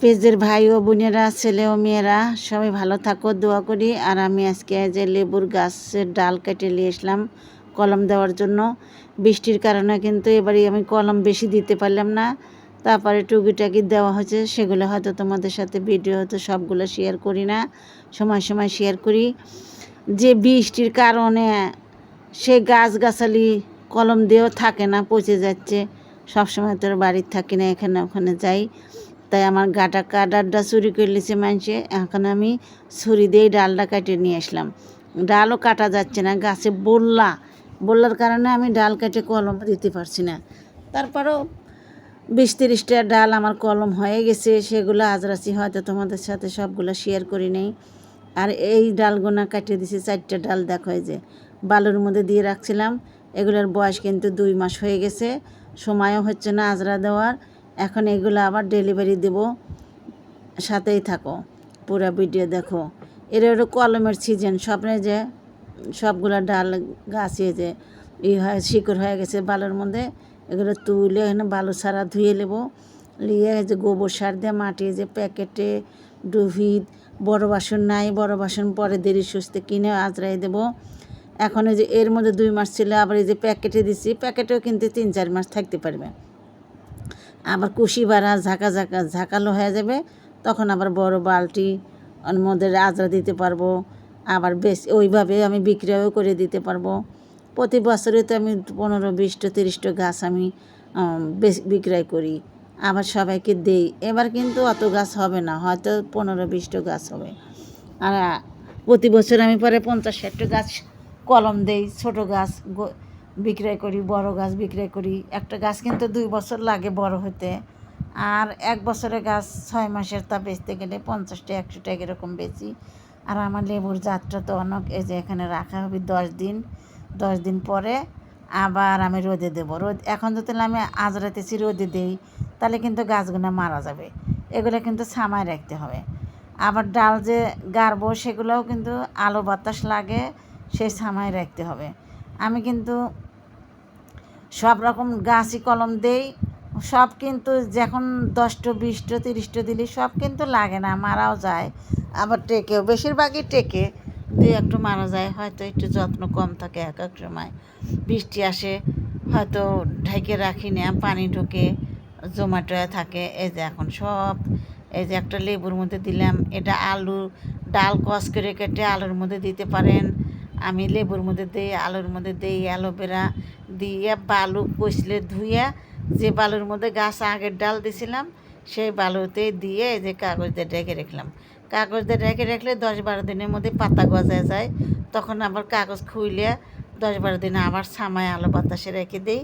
পেজের ভাই ও বোনেরা, ছেলে ও মেয়েরা, সবাই ভালো থাকো, দোয়া করি। আর আমি আজকে যে লেবুর গাছের ডাল কেটে নিয়ে আসলাম কলম দেওয়ার জন্য, বৃষ্টির কারণে কিন্তু এবারে আমি কলম বেশি দিতে পারলাম না। তারপরে টুকিটাকি দেওয়া হয়েছে, সেগুলো হয়তো তোমাদের সাথে ভিডিও হয়তো সবগুলো শেয়ার করি না, সময় সময় শেয়ার করি। যে বৃষ্টির কারণে সে গাছগাছালি কলম দিয়েও থাকে না, পচে যাচ্ছে। সবসময় তোর বাড়ির থাকি না, এখানে ওখানে যাই। তাই আমার গাটা কাটারটা চুরি করে লিছে মানুষে এখন আমি ছুরি দিয়ে ডালটা কাটিয়ে নিয়ে আসলাম। ডালও কাটা যাচ্ছে না, গাছে বললা। বললার কারণে আমি ডাল কেটে কলম দিতে পারছি না। তারপরেও বিশ তিরিশটা ডাল আমার কলম হয়ে গেছে, সেগুলো আজরাছি হয়তো তোমাদের সাথে সবগুলো শেয়ার করি নেই। আর এই ডালগুনা কাটিয়ে দিছি, চারটে ডাল দেখো যে, বালুর মধ্যে দিয়ে রাখছিলাম। এগুলোর বয়স কিন্তু দুই মাস হয়ে গেছে। সময়ও হচ্ছে না আজরা দেওয়ার। এখন এগুলো আবার ডেলিভারি দেব। সাথেই থাকো। পুরো ভিডিও দেখো। এর হলো কলমের সিজন স্বপ্নে যে সবগুলো ডাল গাছে যে ই হয়, শিকড় হয়ে গেছে বালুর মধ্যে, এগুলো তুলে এখানে বালু সারা ধুয়ে নেব। নিয়ে যে গোবর সার দিয়ে মাটি যে প্যাকেটে ডুভিদ বড় বাসন নাই, বড় বাসন পরে দেরি সুস্থে কিনে আজরাই দেবো। এখন যে এর মধ্যে দুই মাস ছিল, আবার এই যে প্যাকেটে দিছি, প্যাকেটেও কিন্তু তিন চার মাস থাকতে পারবে। আবার কুশি বাড়া ঝাঁকা ঝাঁকা ঝাঁকালো হয়ে যাবে, তখন আবার বড় ওর মধ্যে আজরা দিতে পারব, আবার বেশ ওইভাবে আমি বিক্রয়ও করে দিতে পারব। প্রতি বছরে তো আমি পনেরো বিশটা তিরিশটা গাছ আমি বেশ- বিক্রয় করি, আবার সবাইকে দেই। এবার কিন্তু অত গাছ হবে না, হয়তো পনেরো বিশটা গাছ হবে। আর প্রতি বছর আমি পরে পঞ্চাশ ষাটটা গাছ কলম দেই, ছোট গাছ বিক্রয় করি, বড় গাছ বিক্রয় করি। একটা গাছ কিন্তু দুই বছর লাগে বড় হতে। আর এক বছরের গাছ ছয় মাসের তা বেচতে গেলে পঞ্চাশটা একশো টাকা এরকম বেচি। আর আমার লেবুর জাতটা তো অনেক, এই যে এখানে রাখা হবে দশ দিন। দশ দিন পরে আবার আমি রোদে দেবো। রোদ, এখন যদি আমি আজ রাতেছি রোদে দেই, তাহলে কিন্তু গাছগুলো মারা যাবে। এগুলো কিন্তু ছামায় রাখতে হবে। আবার ডাল যে গাড়বো, সেগুলোও কিন্তু আলো বাতাস লাগে সেই ছামায় রাখতে হবে। আমি কিন্তু সব রকম গাছই কলম দেই, সব কিন্তু যখন দশটা, বিশটা, তিরিশটা দিলি সব কিন্তু লাগে না, মারাও যায়। আবার টেকেও, বেশিরভাগই টেকে, দুই একটু মারা যায়, হয়তো একটু যত্ন কম থাকে এক এক সময়। বৃষ্টি আসে, হয়তো ঢেকে রাখি না, পানি ঢোকে জমাটো থাকে, এই যে এখন সব, এই যে একটা লেবুর মধ্যে দিলাম, এটা আলু ডাল কস করে কেটে আলুর মধ্যে দিতে পারেন আমি লেবুর মধ্যে দিই, আলুর মধ্যে দিই, অ্যালোভেরা দিয়ে বালু কষলে ধুয়ে যে বালুর মধ্যে গাছ আগের ডাল দিছিলাম, সেই বালুতে দিয়ে যে কাগজ দিয়ে ঢেকে রাখলাম। কাগজ দিয়ে ঢেকে রাখলে দশ বারো দিনের মধ্যে পাতা গজা যায়। তখন আবার কাগজ খুইলে দশ বারো দিনে আবার ছামায় আলো বাতাসে রেখে দিই।